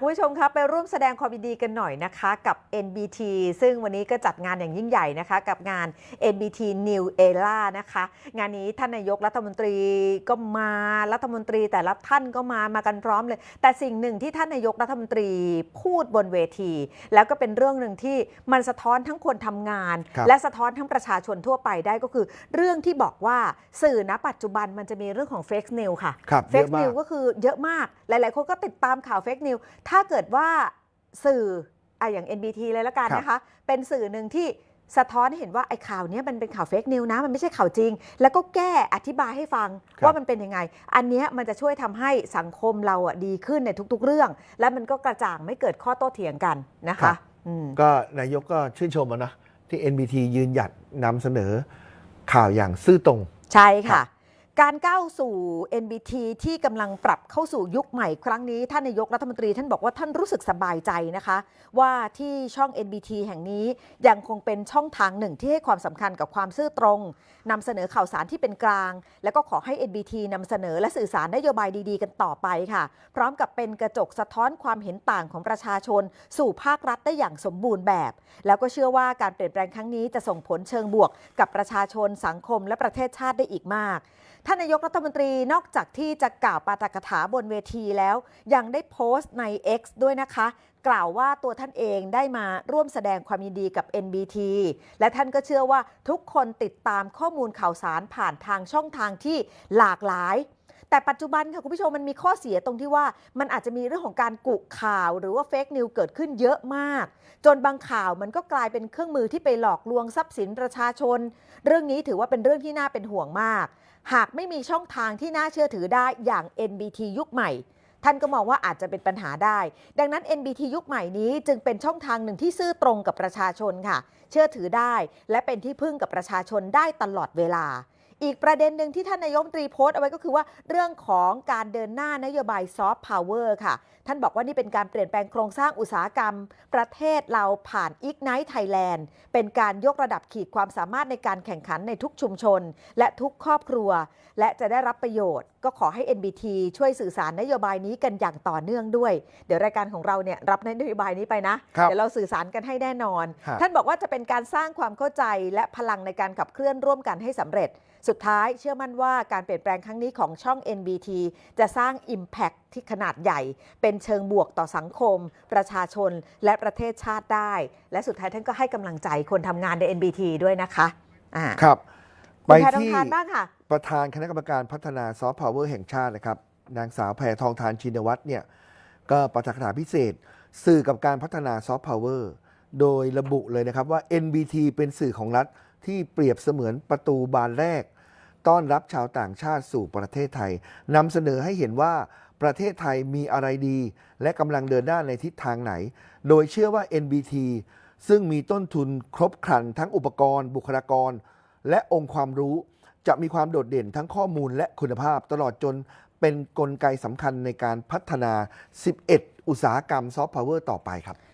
คุณผู้ชมครับไปร่วมแสดงความยินดีกันหน่อยนะคะกับ NBT ซึ่งวันนี้ก็จัดงานอย่างยิ่งใหญ่นะคะ กับงาน NBT New Era นะคะ งานนี้ท่านนายกรัฐมนตรีก็มารัฐมนตรีแต่ละท่านก็มามากันพร้อมเลย แต่สิ่งหนึ่งที่ท่านนายกรัฐมนตรีพูดบนเวที แล้วก็เป็นเรื่องหนึ่งที่มันสะท้อนทั้งคนทำงานครับและสะท้อนทั้งประชาชนทั่วไปได้ก็คือ เรื่องที่บอกว่าสื่อณปัจจุบันมันจะมีเรื่องของเฟก e นิวค่ะครับเฟเยกอะมานิกวก็คือเยอะมากหลาย ๆ คนก็ติดตามข่าวเฟกนิวถ้าเกิดว่าสื่ออะอย่าง NBT เลยละกันครับนะคะ เป็นสื่อหนึ่งที่สะท้อนให้เห็นว่าไอ้ข่าวเนี้ยมันเป็นข่าวเฟกนิวนะ มันไม่ใช่ข่าวจริง แล้วก็แก้อธิบายให้ฟังว่ามันเป็นยังไง อันเนี้ยมันจะช่วยทำให้สังคมเราอะดีขึ้นในทุก ๆ เรื่อง และมันก็กระจ่างไม่เกิดข้อโต้เถียงกันนะครัคะบอืมก็นายกก็ชื่นชมอะนะที่ NBT ยืนหยัดนำเสนอข่าวอย่างซื่อตรง ใช่ครัค่ะบ การก้าวสู่ NBT ที่กำลังปรับเข้าสู่ยุคใหม่ครั้งนี้ ท่านนายกรัฐมนตรีท่านบอกว่าท่านรู้สึกสบายใจนะคะ ว่าที่ช่อง NBT แห่งนี้ยังคงเป็นช่องทางหนึ่งที่ให้ความสำคัญกับความซื่อตรงนำเสนอข่าวสารที่เป็นกลาง แล้วก็ขอให้ NBT นำเสนอและสื่อสารนโยบายดีๆ กันต่อไปค่ะ พร้อมกับเป็นกระจกสะท้อนความเห็นต่างของประชาชน สู่ภาครัฐได้อย่างสมบูรณ์แบบ แล้วก็เชื่อว่าการเปลี่ยนแปลงครั้งนี้จะส่งผลเชิงบวก กับประชาชนสังคมและประเทศชาติได้อีกมากท่านนายกรัฐมนตรีนอกจากที่จะกล่าวปาฐกถาบนเวทีแล้ว ยังได้โพสต์ใน X ด้วยนะคะ กล่าวว่าตัวท่านเองได้มาร่วมแสดงความยินดีกับ NBT และท่านก็เชื่อว่าทุกคนติดตามข้อมูลข่าวสารผ่านทางช่องทางที่หลากหลาย แต่ปัจจุบันค่ะคุณผู้ชมมันมีข้อเสียตรงที่ว่ามันอาจจะมีเรื่องของการกุข่าว หรือว่าเฟกนิวเกิดขึ้นเยอะมาก จนบางข่าวมันก็กลายเป็นเครื่องมือที่ไปหลอกลวงทรัพย์สินประชาชน เรื่องนี้ถือว่าเป็นเรื่องที่น่าเป็นห่วงมาก หากไม่มีช่องทางที่น่าเชื่อถือได้อย่าง NBT ยุคใหม่ท่านก็มองว่าอาจจะเป็นปัญหาได้ ดังนั้น NBT ยุคใหม่นี้จึงเป็นช่องทางหนึ่งที่ซื่อตรงกับประชาชนค่ะ เชื่อถือได้ และเป็นที่พึ่งกับประชาชนได้ตลอดเวลา อีกประเด็นหนึ่งที่ท่านนายกรัฐมนตรีโพสต์เอาไว้ก็คือว่าเรื่องของการเดินหน้านโยบายซอฟต์พาวเวอร์ค่ะ ท่านบอกว่านี่เป็นการเปลี่ยนแปลงโครงสร้างอุตสาหกรรม ประเทศเราผ่าน Ignite Thailand เป็นการยกระดับขีดความสามารถในการแข่งขันในทุกชุมชน และทุกครอบครัว และจะได้รับประโยชน์ ก็ขอให้ NBT ช่วยสื่อสารนโยบายนี้กันอย่างต่อเนื่องด้วย เดี๋ยวรายการของเราเนี่ยรับนโยบายนี้ไปนะครับเดี๋ยวเราสื่อสารกันให้แน่นอนครับท่านบอกว่าจะเป็นการสร้างความเข้าใจและพลังในการขับเคลื่อนร่วมกันให้สำเร็จ สุดท้ายเชื่อมั่นว่าการเปลี่ยนแปลงครั้งนี้ของช่อง NBT จะสร้าง Impact ที่ขนาดใหญ่ เป็นเชิงบวกต่อสังคม ประชาชนและประเทศชาติได้ และสุดท้ายท่านก็ให้กำลังใจคนทำงานใน NBT ด้วยนะคะอ่าครับคุไปณแพทองที่ทานบ้างค่ะประธานคณะกรรมการพัฒนาซอฟต์พาวเวอร์แห่งชาตินะครับ นางสาวแพทองทานชินวัตรเนี่ยก็ประกาศพิเศษ สื่อกับการพัฒนาซอฟต์พาวเวอร์โดยระบุเลยนะครับว่า NBT เป็นสื่อของรัฐ ที่เปรียบเสมือนประตูบานแรก ต้อนรับชาวต่างชาติสู่ประเทศไทยนำเสนอให้เห็นว่าประเทศไทยมีอะไรดี และกำลังเดินหน้าในทิศทางไหน โดยเชื่อว่า NBT ซึ่งมีต้นทุนครบครันทั้งอุปกรณ์ บุคลากร และองค์ความรู้จะมีความโดดเด่นทั้งข้อมูลและคุณภาพตลอดจนเป็นนกลไกสำคัญในการพัฒนา 11 อุตสาหกรรมซอฟต์พาวเวอร์ต่อไปครับ